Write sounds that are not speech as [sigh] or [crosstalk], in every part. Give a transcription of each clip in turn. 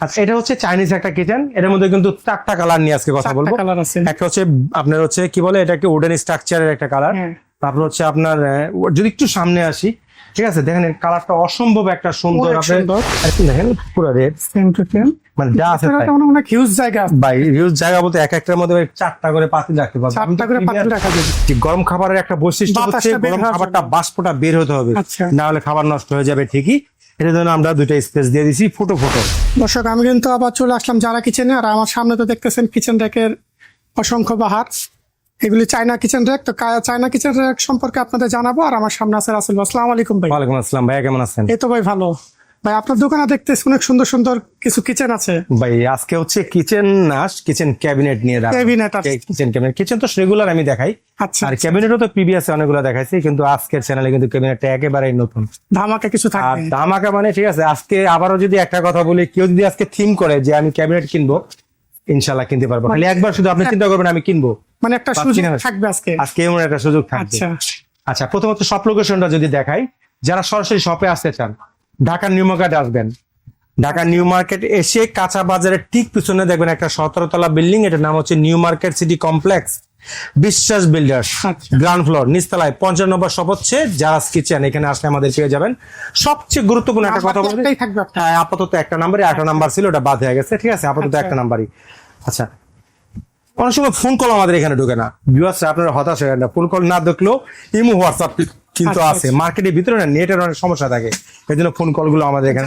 আচ্ছা এটা হচ্ছে চাইনিজ একটা কিচেন এর মধ্যে কিন্তু চারটা কালার নিয়ে আজকে কথা বলব। কালার আছে। একটা হচ্ছে আপনার হচ্ছে কি বলে এটাকে উডেন স্ট্রাকচারের একটা কালার। তারপর হচ্ছে আপনার যদি একটু সামনে আসি ঠিক আছে দেখেন কালারটা অসম্ভব একটা সুন্দর। একটু দেখেন পুরো রেড সেম টু সেম মানে যা আছে। অনেক হিউজ জায়গা ভাই হিউজ জায়গা বলতে এক একটার মধ্যে ভাই চারটা করে পাতিল রাখতে তো চারটা করে পাতিল রাখা যাবে গরম খাবারের একটা বৈশিষ্ট্য হচ্ছে গরম খাবারটা বাষ্পটা বের হতে হবে। আচ্ছা। না হলে খাবার নষ্ট হয়ে যাবে ঠিকই। এর জন্য আমরা দুইটা স্পেস দিয়ে দিছি ফুটো ফুটো দর্শক আমি কিন্তু আবার চলে আসলাম যারা কিচেনে আর আমার সামনে তো দেখতেছেন কিচেন র্যাকের অসংখ্য বাহার। এগুলি চায়না কিচেন র্যাক তো চায়না কিচেন র্যাক সম্পর্কে আপনাদের জানাব আর আমার সামনে আছে রাসেল ভাই। আসসালামু আলাইকুম ভাই। ওয়ালাইকুম আসসালাম ভাই কেমন আছেন? এই তো ভাই ভালো। ভাই আপনার দোকানে দেখতেছি অনেক সুন্দর সুন্দর কিছু কিচেন আছে। ভাই আজকে হচ্ছে কিচেন না কিচেন ক্যাবিনেট নিয়ে আছে। কিচেন ক্যাবিনেট কিচেন তো রেগুলার আমি দেখাই। আচ্ছা আর ক্যাবিনেটও তো প্রিভিয়াস অনেকগুলো দেখাইছি কিন্তু আজকের চ্যানেলে কিন্তু ক্যাবিনেটটা একেবারেই নতুন। ধামাকা কিছু থাকে আর ধামাকা মানে ঠিক আছে আজকে আবারও যদি একটা কথা বলি কেউ যদি আজকে থিম করে যে আমি ক্যাবিনেট কিনবো ইনশাল্লাহ কিনতে পারব। খালি একবার শুধু আপনি চিন্তা করবেন আমি কিনবো। মানে একটা সুযোগ থাকবে আজকে। আজকে এমন একটা সুযোগ থাকবে। আচ্ছা। আচ্ছা প্রথমত শপ লোকেশনটা যদি দেখাই যারা সরাসরি শপে আসতে চান ঢাকার নিউ মার্কেটে আসবেন। ঢাকা নিউ মার্কেট এসে কাঁচা বাজারের ঠিক পিছনে দেখবেন একটা সতেরো তলা বিল্ডিং এটার নাম হচ্ছে new market city complex Biswas builders আচ্ছা। গ্রাউন্ড ফ্লোর নিচতলায় পঞ্চান্ন নম্বর শপ হচ্ছে জারাস কিচেন এখানে আসলে আমাদের পেয়ে যাবেন। সবচেয়ে গুরুত্বপূর্ণ একটা কথা বলতে থাকবে হ্যাঁ আপাতত একটা নাম্বারে একটা নাম্বার ছিল ওটা বাদ হয়ে গেছে ঠিক আছে? আপাতত আচ্ছা। একটা নাম্বারই। আচ্ছা। অনেক সময় ফোন কল আমাদের এখানে ঢুকে না। ভিউয়ার্স আপনারা হতাশ হয়ে না। ফোন কল না দেখলেও ইমো হোয়াটসঅ্যাপ কিন্তু আচ্ছা, আছে। মার্কেটের ভিতরে না নেটের অনেক সমস্যা থাকে। এই জন্য ফোন কলগুলো আমাদের এখানে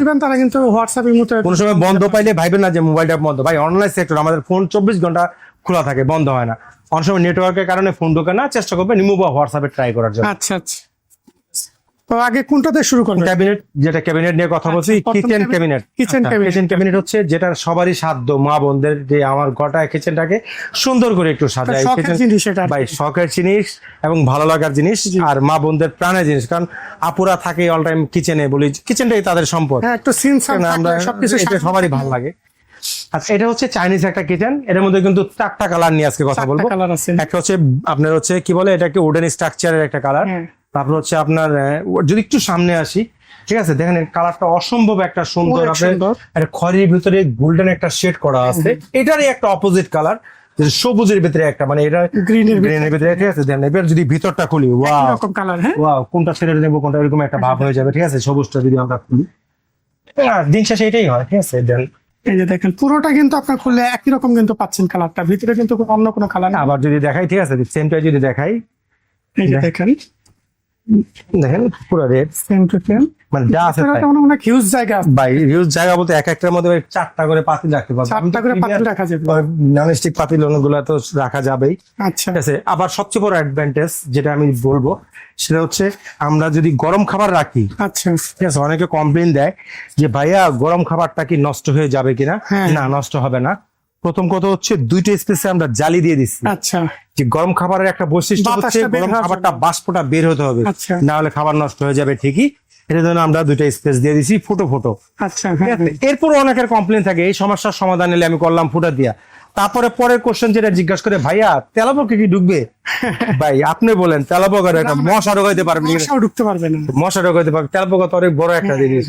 দিবেন তারা কিন্তু হোয়াটসঅ্যাপের মতো কোনো সময় বন্ধ পাইলে ভাইবেন না যে মোবাইলটা বন্ধ। ভাই অনলাইন সেক্টর আমাদের ফোন চব্বিশ ঘণ্টা খোলা থাকে বন্ধ হয় না। অনেক সময় নেটওয়ার্কের কারণে ফোন ঢোকে না চেষ্টা করবে রিমুভ হোয়াটসঅ্যাপে ট্রাই করার জন্য। আচ্ছা আচ্ছা। তো আগে কোনটাতে শুরু করবেন? ক্যাবিনেট যেটা ক্যাবিনেট নিয়ে কথা বলছি আচ্ছা, প্রথম kitchen cabinet kitchen cabinet। Kitchen cabinet হচ্ছে যেটা সবারই সাধ্য মা বোনদের যে আমার গোটা কিচেনটাকে সুন্দর করে একটু এটা কি। ভাই শখের জিনিস এবং ভালো লাগার জিনিস আর মা বোনদের প্রাণের জিনিস। কারণ আপুরা থাকে অল টাইম কিচেনে বলি কিচেনটাই তাদের সম্পদ। হ্যাঁ একটু সিন না, আমরা সবকিছু এটা সবারই ভালো লাগে। আচ্ছা এটা হচ্ছে চাইনিজ একটা কিচেন। এর মধ্যে কিন্তু চারটা কালার নিয়ে আজকে কথা বলব। একটা হচ্ছে আপনার হচ্ছে কি বলে এটাকে উডেন স্ট্রাকচারের একটা কালার। তারপর হচ্ছে আপনার যদি একটু সামনে আসি ঠিক আছে দেখেন কালারটা অসম্ভব একটা সুন্দর আপনার খয়েরির ভিতরে গোল্ডেন একটা শেড করা আছে। এটারই একটা অপোজিট কালার সবুজের ভিতরে একটা মানে এটা ভিতরে। গ্রিনের ভিতরে ঠিক আছে দেন এবার যদি ভিতরটা খুলি ওয়াও কালার হ্যাঁ? ওয়াও কোনটা ছেড়ে নেব কোনটা এরকম একটা ভাব হয়ে যাবে ঠিক আছে সবুজটা যদি আমরা খুলি। হ্যাঁ, দিন শেষে এটাই হয় ঠিক আছে দেন। এই যে দেখেন পুরোটা কিন্তু আপনার খুললে একই রকম কিন্তু পাচ্ছেন কালারটা ভিতরে কিন্তু কোনো অন্য কোনো কালার না আবার যদি দেখাই ঠিক আছে সেমটা যদি দেখাই। এই যে দেখেন দেখেন পুরো রেড সেম টু সেম মানে যা আছে। অনেক হিউজ জায়গা ভাই হিউজ জায়গা বলতে এক একটার মধ্যে চারটা করে পাতিল রাখতে পারব। চারটা করে পাতিল রাখা যাবে। নন স্টিক পাতিলগুলো তো রাখা যাবেই। আচ্ছা। ঠিক আছে আবার সবচেয়ে বড় অ্যাডভান্টেজ যেটা আমি বলব সেটা হচ্ছে আমরা যদি গরম খাবার রাখি আচ্ছা। ঠিক আছে অনেকে কমপ্লেন দেয় যে ভাইয়া গরম খাবারটা কি নষ্ট হয়ে যাবে কিনা? হ্যাঁ। না নষ্ট হবে না। প্রথম কথা হচ্ছে দুইটা স্পেসে আমরা জালি দিয়ে দিচ্ছি। আচ্ছা। যে গরম খাবারের একটা বৈশিষ্ট্য হচ্ছে গরম খাবারটা বাষ্পটা বের হতে হবে। আচ্ছা। না হলে খাবার নষ্ট হয়ে যাবে ঠিকই। এর জন্য আমরা দুইটা স্পেস দিয়ে দিছি ফুটো ফুটো। আচ্ছা হ্যাঁ এরপর অনেকের কমপ্লেন থাকে এই সমস্যার সমাধান এলে আমি করলাম ফুটা দিয়া। তারপরে পরের কোশ্চেন যেটা জিজ্ঞাসা করে ভাইয়া তেলাপোকা কি ঢুকবে? [laughs] ভাই আপনি বলেন তেলাপোকা মশা ঢোকাইতে পারবে? মশাও ঢুকতে পারবে না। মশা ঢোকাইতে পারবে। তেলাপোকা তো অনেক বড় একটা জিনিস।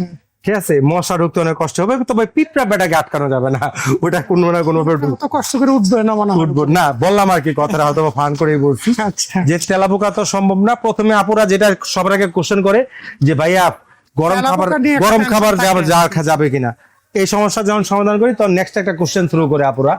ঠিক আছে? মশা ঢুকতে অনেক কষ্ট হবে তবে পিঁপড়া বেটাকে আটকানো যাবে না। ওটা কোনো না কোনো কষ্ট করে উঠবে না মানে উঠবো না বললাম আর কি কথাটা হয়তো ফান করে বলছি। [laughs] যে তেলা পোকা তো সম্ভব না প্রথমে আপুরা যেটা সবার আগে কোশ্চেন করে যে ভাইয়া গরম খাবার গরম খাবার যাবে যা যাবে কিনা? এই সমস্যা যখন সমাধান করি তখন নেক্সট একটা কোশ্চেন শুরু করে আপুরা।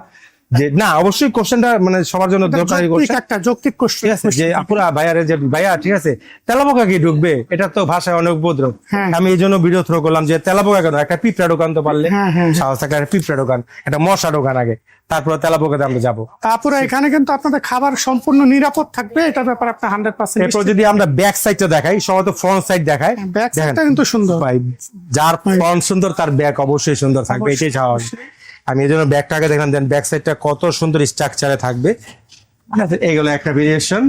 যে না অবশ্যই কোশ্চেনটা মানে সবার জন্য দরকারি কোশ্চেন একটা যৌক্তিক ঠিক কোশ্চেন আছে যে আপুরা ভাইয়ারে যে ভাইয়া ঠিক আছে তেলাপোকা কি ঢুকবে? এটা তো ভাষায় অনেক উপদ্রব। হ্যাঁ। আমি এই জন্য ভিডিও থ্রো করলাম যে তেলাপোকা কেন? একটা পিঁপড়া দোকান তো পারলে। হ্যাঁ, হ্যাঁ, সাহস থাকলে একটা পিঁপড়া দোকান একটা মশা দোকান আগে। তারপর তেলাপোকাতে আমরা যাব। আপুরা এখানে কিন্তু আপনাদের খাবার সম্পূর্ণ নিরাপদ থাকবে এটা ব্যাপারে আপনি হান্ড্রেড পার্সেন্ট এরপর যদি আমরা ব্যাক সাইডটা দেখাই সবাই তো ফ্রন্ট সাইড দেখায়। ব্যাক সাইডটা কিন্তু সুন্দর। ভাই যার ফ্রন্ট সুন্দর তার ব্যাক অবশ্যই সুন্দর থাকবে এটাই স্বাভাবিক। আমি এই জন্য ব্যাকটাকে দেখলাম দেন ব্যাক সাইডটা কত সুন্দর স্ট্রাকচারে থাকবে। এগুলো আছে, এইগুলো একটা ভেরিয়েশন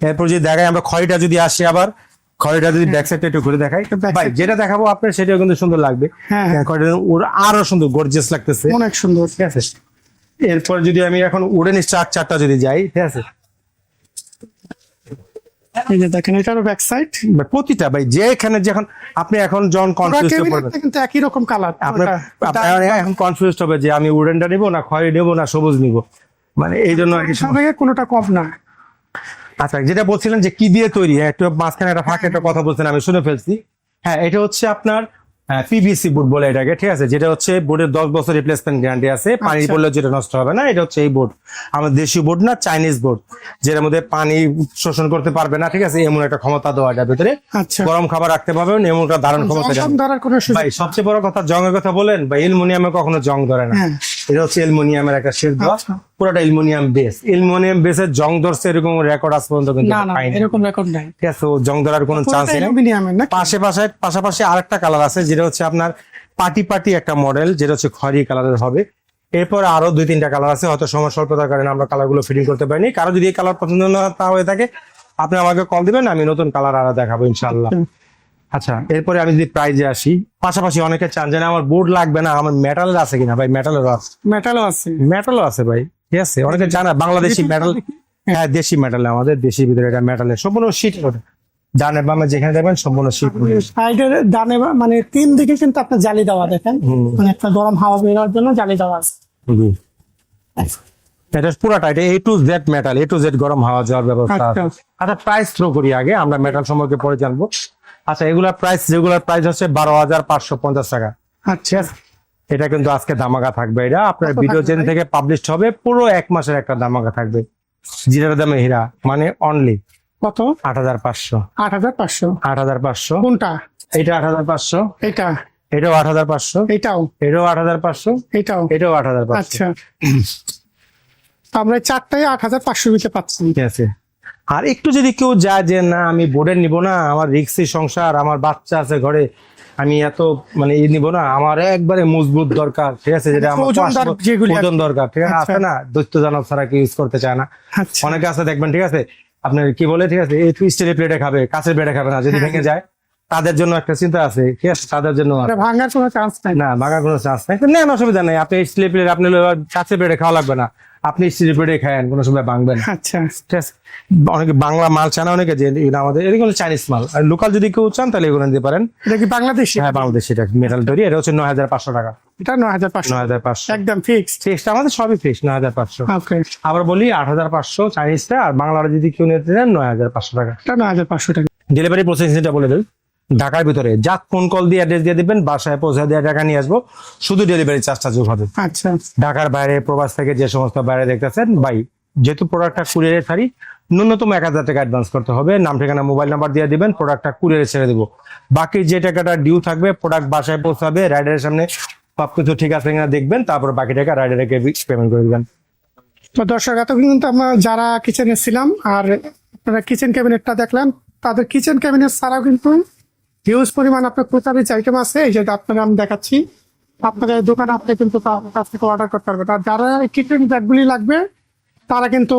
এরপর যদি দেখাই আমরা খড়িটা যদি আসি আবার খড়িটা যদি ব্যাক সাইডটা একটু ঘুরে দেখাই ভাই যেটা দেখাবো আপনার সেটাও কিন্তু সুন্দর লাগবে। হ্যাঁ, হ্যাঁ। খড়িটা ওর আরও সুন্দর গর্জিয়াস লাগতেছে। অনেক সুন্দর। ঠিক আছে? এরপর যদি আমি এখন উডেন স্ট্রাকচারটা যদি যাই ঠিক আছে? এই যে দেখেন এটারও ব্যাক সাইড প্রতিটা ভাই যে এখানে যখন আপনি এখন কনফিউজ কিন্তু একই রকম কালার আপনার এখন কনফিউজ হবে যে আমি উডেনটা নিবো না খয়েরি নেব না সবুজ নিবো। মানে এই জন্য কোনোটা কম না। আচ্ছা যেটা বলছিলেন যে কি দিয়ে তৈরি হ্যাঁ, একটু মাঝখানে একটা ফাঁকে একটা কথা বলছেন আমি শুনে ফেলছি। হ্যাঁ এটা হচ্ছে আপনার পিভিসি বোর্ড বলে এটাকে ঠিক আছে? যেটা হচ্ছে বোর্ডের দশ বছর রিপ্লেসমেন্ট গ্যারান্টি আছে পানি আচ্ছা। পড়লে যেটা নষ্ট হবে না এটা হচ্ছে এই বোর্ড আমাদের দেশীয় বোর্ড না চাইনিজ বোর্ড যেটার মধ্যে পানি শোষণ করতে পারবে না ঠিক আছে? এমন একটা ক্ষমতা দেওয়া যায় ভিতরে। আচ্ছা। গরম খাবার রাখতে পারবেন এমন একটা ধারণ ক্ষমতা জং কোনো সুযোগ ভাই সবচেয়ে বড় কথা জংয়ের কথা বলেন বা এলমোনিয়ামে কখনো জং ধরে না। হ্যাঁ। এটা হচ্ছে এলমোনিয়ামের একটা শেড দেওয়া আচ্ছা। পুরোটা এলমোনিয়াম বেস এলমোনিয়াম বেসের জং ধরছে এরকম রেকর্ড আজ পর্যন্ত কিন্তু পাইনি। এরকম রেকর্ড নাই। ঠিক আছে জং ধরার কোনো চান্স নেই। অ্যালুমিনিয়ামের পাশে পাশে পাশাপাশি আরেকটা কালার আছে যেটা হচ্ছে আপনার পাটি পাটি একটা মডেল যেটা হচ্ছে খয়রি কালারের হবে। এরপর আরও দুই তিনটা কালার আছে হয়তো সময় স্বল্পতার কারণে আমরা কালারগুলো ফিটিং করতে পারিনি। কারও যদি এই কালার পছন্দ না হয়ে থাকে আপনি আমাকে কল দিবেন আমি নতুন কালার আরও দেখাবো ইনশাল্লাহ আচ্ছা এরপরে আমি যদি প্রাইজে আসি পাশাপাশি অনেকে চান যে আমার বোর্ড লাগবে না আমার মেটালের আছে কিনা? ভাই মেটালেরও আছে। মেটালও আছে। মেটালও আছে ভাই ঠিক আছে? অনেকে জানা বাংলাদেশি মেটাল হ্যাঁ দেশি মেটাল আমাদের দেশি ভিতরে এটা মেটালের সম্পূর্ণ শীত ডানে বামে যেখানে দেখবেন সম্পূর্ণ শীত সাইডের ডানে মানে তিন দিকে কিন্তু আপনার জালি দেওয়া দেখেন। মানে একটা গরম হাওয়া বেরোর জন্য জালি দেওয়া আছে। এটা পুরাটা এটা A to Z metal A to Z গরম হাওয়া যাওয়ার ব্যবস্থা আছে। আচ্ছা। আচ্ছা প্রাইস থ্রো করি আগে আমরা মেটাল সম্পর্কে পরে জানব। আচ্ছা এগুলা প্রাইস রেগুলার প্রাইস হচ্ছে বারো হাজার পাঁচশো পঞ্চাশ টাকা। আচ্ছা। এটা কিন্তু আজকে ধামাকা থাকবে এটা। আপনার ভিডিও চেন থেকে পাবলিশ হবে পুরো এক মাসের একটা ধামাকা থাকবে। জিরার দামে হীরা মানে অনলি কত? আট হাজার পাঁচশো। আট হাজার পাঁচশো। আট হাজার পাঁচশো। কোনটা? এটা আট হাজার পাঁচশো। এটা? এটাও আট হাজার পাঁচশো। এটাও? এটাও আট হাজার পাঁচশো। এটাও? এটাও আট হাজার পাঁচশো। আচ্ছা। আমরা চারটায় আট হাজার পাঁচশো দিতে পাচ্ছি ঠিক আছে। আর একটু যদি কেউ যায় যে না আমি বোর্ডের নিব না আমার রিক্সি সংসার আমার বাচ্চা আছে ঘরে আমি এত মানে ই নিব না আমার একবারে মজবুত দরকার ঠিক আছে যেটা আমার ওজন দরকার ঠিক আছে আচ্ছা। আছে না দৈত্য জানব ছাড়া কেউ ইউজ করতে চায় না। আচ্ছা। অনেকে আছে দেখবেন ঠিক আছে আপনার কি বলে ঠিক আছে এই স্টিলের প্লেটে খাবে কাছের প্লেটে খাবে না যদি হ্যাঁ, ভেঙে যায় তাদের জন্য একটা চিন্তা আছে তাদের জন্য ভাঙার কোনো চান্স নাই। না ভাঙার কোনো চান্স নাই। নেন অসুবিধা নেই। আপনি প্লেট আপনি কাঁচের প্লেটে খাওয়া লাগবে না। আপনি স্টিলের প্লেটে খায়েন কোনো সময় ভাঙবেন। আচ্ছা। ঠিক আছে? অনেকে বাংলা মাল চান অনেকে যে আমাদের এগুলো চাইনিজ মাল। আর লোকাল যদি কেউ চান তাহলে এগুলো নিতে পারেন। এটা কি বাংলাদেশি? হ্যাঁ বাংলাদেশ। এটা মেটাল তৈরি এটা হচ্ছে নয় হাজার পাঁচশো টাকা। এটা নয় হাজার পাঁচশো। নয় হাজার পাঁচশো। একদম ফিক্স ফিক্সড আমাদের সবই ফিক্স নয় হাজার পাঁচশো। আবার বলি আট হাজার পাঁচশো চাইনিজটা আর বাংলাটা যদি কেউ নিতে চান নয় হাজার পাঁচশো টাকা। এটা নয় হাজার পাঁচশো টাকা। ডেলিভারি প্রসেসিংটা বলে দেন ঢাকার ভিতরে। যা ফোন কল দিয়ে অ্যাড্রেস দিয়ে দিবেন বাসায় পৌঁছে দিয়ে টাকা নিয়ে আসব। শুধু ডেলিভারি চার্জটা যোগ হবে। আচ্ছা। ঢাকার বাইরে প্রবাস থেকে যে সমস্ত বাইরে দেখতেছেন ভাই যেহেতু প্রোডাক্টটা কুরিয়ারে ছাড়ি ন্যূনতম এক হাজার টাকা অ্যাডভান্স করতে হবে। নাম ঠিকানা মোবাইল নাম্বার দিয়ে দিবেন প্রোডাক্টটা কুরিয়ারে ছেড়ে দেবো। বাকি যে টাকাটা ডিউ থাকবে প্রোডাক্ট বাসায় পৌঁছাবে রাইডারের সামনে সবকিছু ঠিক আছে কিনা দেখবেন তারপর বাকি টাকা রাইডারকে পেমেন্ট করে দিবেন। তো দর্শক এতক্ষণ কিন্তু আমরা যারা কিচেনে ছিলাম আর আপনারা কিচেন ক্যাবিনেটটা দেখলাম তাদের কিচেন ক্যাবিনেট ছাড়াও কিন্তু হিউজ পরিমাণ আপনার ক্রোতারিজ আইটেম আছে, এই যেটা আপনারা আমি দেখাচ্ছি। আপনাদের দোকানে আপনি কিন্তু কাছ থেকে অর্ডার করতে পারবেন। আর যারা কিচেন ব্যাগগুলি লাগবে, তারা কিন্তু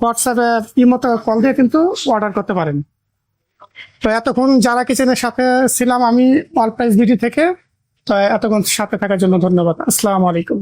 হোয়াটসঅ্যাপে ইমতো কল দিয়ে কিন্তু অর্ডার করতে পারেন। তো এতক্ষণ যারা কিচেনের সাথে ছিলাম আমি অল প্রাইস বিডি থেকে, তো এতক্ষণ সাথে থাকার জন্য ধন্যবাদ। আসসালামু আলাইকুম।